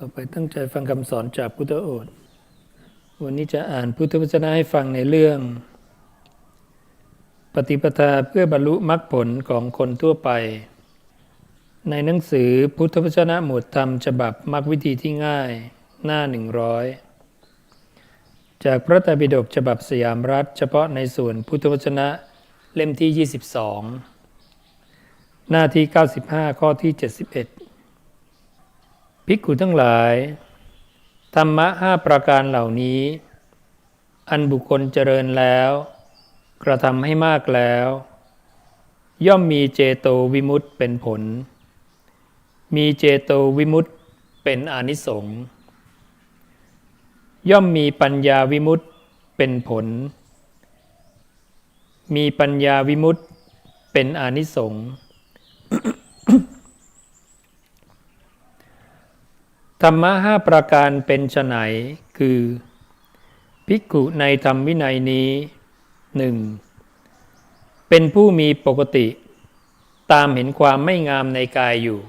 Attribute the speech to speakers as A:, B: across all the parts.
A: ต่อไปตั้งใจฟังคำสอนจากพุทธโอษฐ์วันนี้จะอ่านพุทธวจนะให้ฟังในเรื่อง ปฏิปทาเพื่อบรรลุมรรคผลของคนทั่วไป ในหนังสือพุทธวจนะหมวดธรรมฉบับมรรควิธีที่ง่ายหน้าหนึ่งร้อยจากพระไตรปิฎกฉบับสยามรัฐ เฉพาะในส่วนพุทธวจนะเล่มที่ 22 หน้าที่ 95 ข้อที่ 71 ภิกขุทั้งหลาย ธรรมะห้าประการเหล่านี้ อันบุคคลเจริญแล้ว กระทำให้มากแล้ว ย่อมมีเจโตวิมุตต์เป็นผล มีเจโตวิมุตต์เป็นอนิสงส์ย่อมมีปัญญาวิมุตต์เป็นผล มีปัญญาวิมุตต์เป็นอนิสงส์ ธรรมะห้าประการเป็นไฉนคือ ภิกขุในธรรมวินัยนี้หนึ่งเป็นผู้มีปกติ ตามเห็นความไม่งามในกายอยู่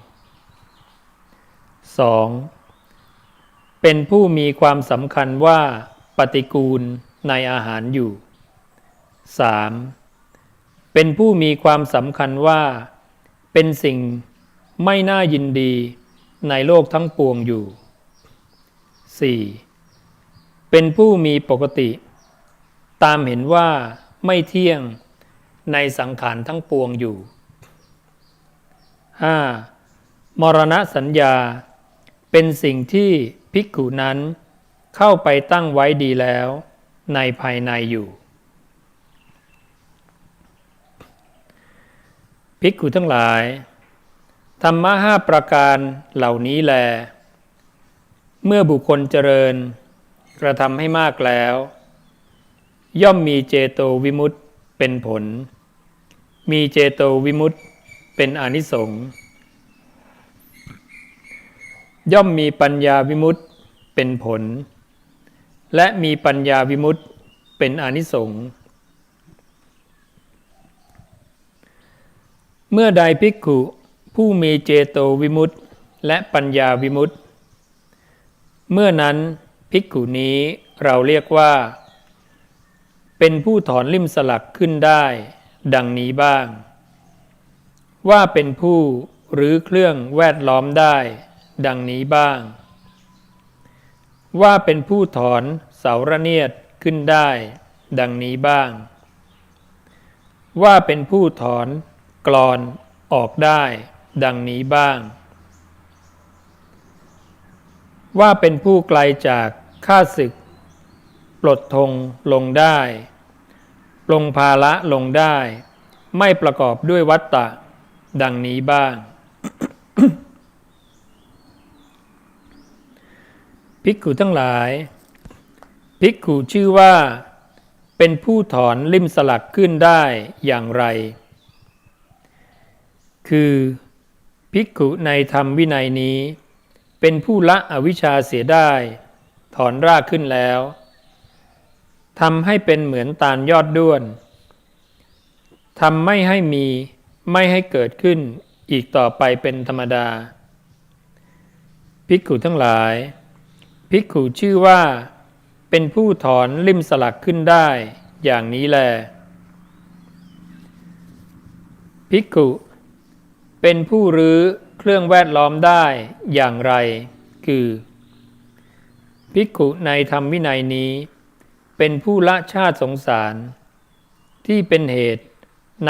A: 2. เป็นผู้มีความสำคัญว่าปฏิกูลในอาหารอยู่ 3. เป็นผู้มีความสำคัญว่า เป็นสิ่งไม่น่ายินดี ในโลกทั้งปวงอยู่ 4. เป็นผู้มีปกติ ตามเห็นว่าไม่เที่ยงในสังขารทั้งปวงอยู่ 5. มรณะสัญญา เป็นสิ่งที่ภิกขุนั้นเข้าไปตั้งไว้ดีแล้วในภายในอยู่ภิกขุทั้งหลาย ธรรมะห้าประการเหล่านี้แล เมื่อบุคคลเจริญ กระทำให้มากแล้ว ย่อมมีเจโตวิมุตต์เป็นผล มีเจโตวิมุตต์เป็นอนิสงส์ย่อมมีปัญญาวิมุตต์เป็นผล และมีปัญญาวิมุตต์เป็นอนิสงส์เมื่อใดภิกขุ ผู้มีเจโตวิมุตต์และปัญญาวิมุตต์เมื่อนั้นภิกขุนี้เราเรียกว่า เป็นผู้ถอนลิมสลักขึ้นได้ ดังนี้บ้าง ว่าเป็นผู้หรือเครื่องแวดล้อมได้ ดังนี้บ้าง ว่าเป็นผู้ถอนเสาระเนียดขึ้นได้ ดังนี้บ้าง ว่าเป็นผู้ถอนกรอนออกได้ ดังนี้บ้าง ว่าเป็นผู้ไกลจากข้าศึก ปลดธงลงได้ปลงภาละลงได้ ไม่ประกอบด้วยวัตตะ ดังนี้บ้าง ภิกขุทั้งหลาย ภิกขุชื่อว่า เป็นผู้ถอนลิ่มสลักขึ้นได้อย่างไร คือ ภิกขุในธรรมวินัยนี้ เป็นผู้ละอวิชชาเสียได้ ถอนรากขึ้นแล้วทำให้เป็นเหมือนตาลยอดด้วนทำไม่ให้มีไม่ให้เกิดขึ้นอีกต่อไปเป็นธรรมดา ภิกขุทั้งหลาย ภิกขุชื่อว่า เป็นผู้ถอนลิมสลักขึ้นได้อย่างนี้แล ภิกขุ เป็นผู้รื้อเครื่องแวดล้อมได้อย่างไร คือ ภิกขุในธรรมวินัยนี้ เป็นผู้ละชาติสงสาร ที่เป็นเหตุ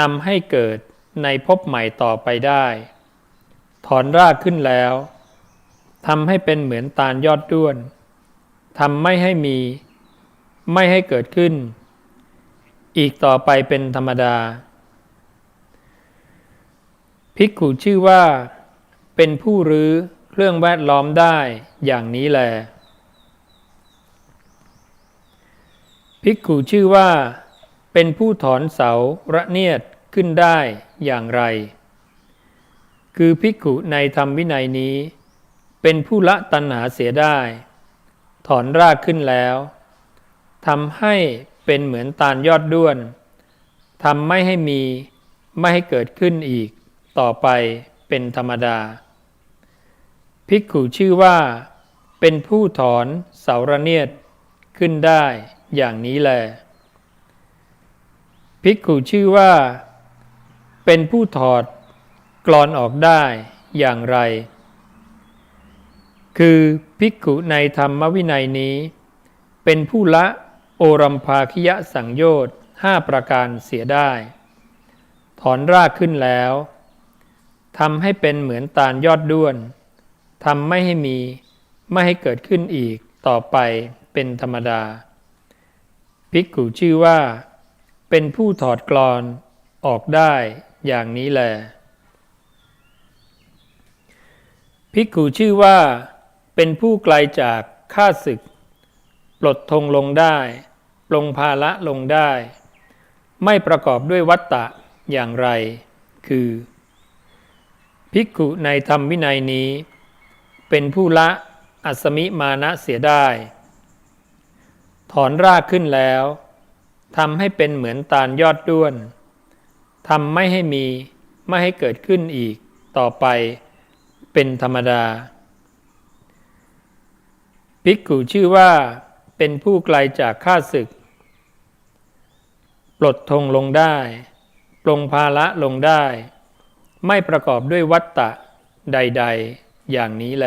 A: นำให้เกิดในภพใหม่ต่อไปได้ ถอนรากขึ้นแล้วทำให้เป็นเหมือนตาลยอดด้วนทำไม่ให้มี ไม่ให้เกิดขึ้น อีกต่อไปเป็นธรรมดา ภิกขุชื่อว่า เป็นผู้รื้อเครื่องแวดล้อมได้อย่างนี้แล ภิกขุชื่อว่า เป็นผู้ถอนเสาระเนียดขึ้นได้อย่างไร คือภิกขุในธรรมวินัยนี้ เป็นผู้ละตัณหาเสียได้ ถอนรากขึ้นแล้วทำให้เป็นเหมือนตาลยอดด้วนทำไม่ให้มีไม่ให้เกิดขึ้นอีก ต่อไปเป็นธรรมดา ภิกขุชื่อว่า เป็นผู้ถอนเสาระเนียดขึ้นได้อย่างนี้แล ภิกขุชื่อว่า เป็นผู้ถอดกรอนออกได้อย่างไร คือภิกขุในธรรมวินัยนี้ เป็นผู้ละโอรัมภาคิยะสังโยชน์ห้าประการเสียได้ ถอนรากขึ้นแล้ว ทำให้เป็นเหมือนตาลยอดด้วนทำไม่ให้มีไม่ให้เกิดขึ้นอีกต่อไปเป็นธรรมดา ภิกขุชื่อว่า เป็นผู้ถอดกรอนออกได้อย่างนี้แล ภิกขุชื่อว่า เป็นผู้ไกลจากข้าศึก ปลดธงลงได้ปลงภาละลงได้ ไม่ประกอบด้วยวัตตะอย่างไร คือ ภิกขุในธรรมวินัยนี้ เป็นผู้ละอัสมิมานะเสียได้ ถอนรากขึ้นแล้วทำให้เป็นเหมือนตาลยอดด้วนทำไม่ให้มีไม่ให้เกิดขึ้นอีกต่อไปเป็นธรรมดา ภิกขุชื่อว่าเป็นผู้ไกลจากข้าศึก ปลดธงลงได้ ปลงภาละลงได้ ไม่ประกอบด้วยวัตตะใด ๆ อย่างนี้แล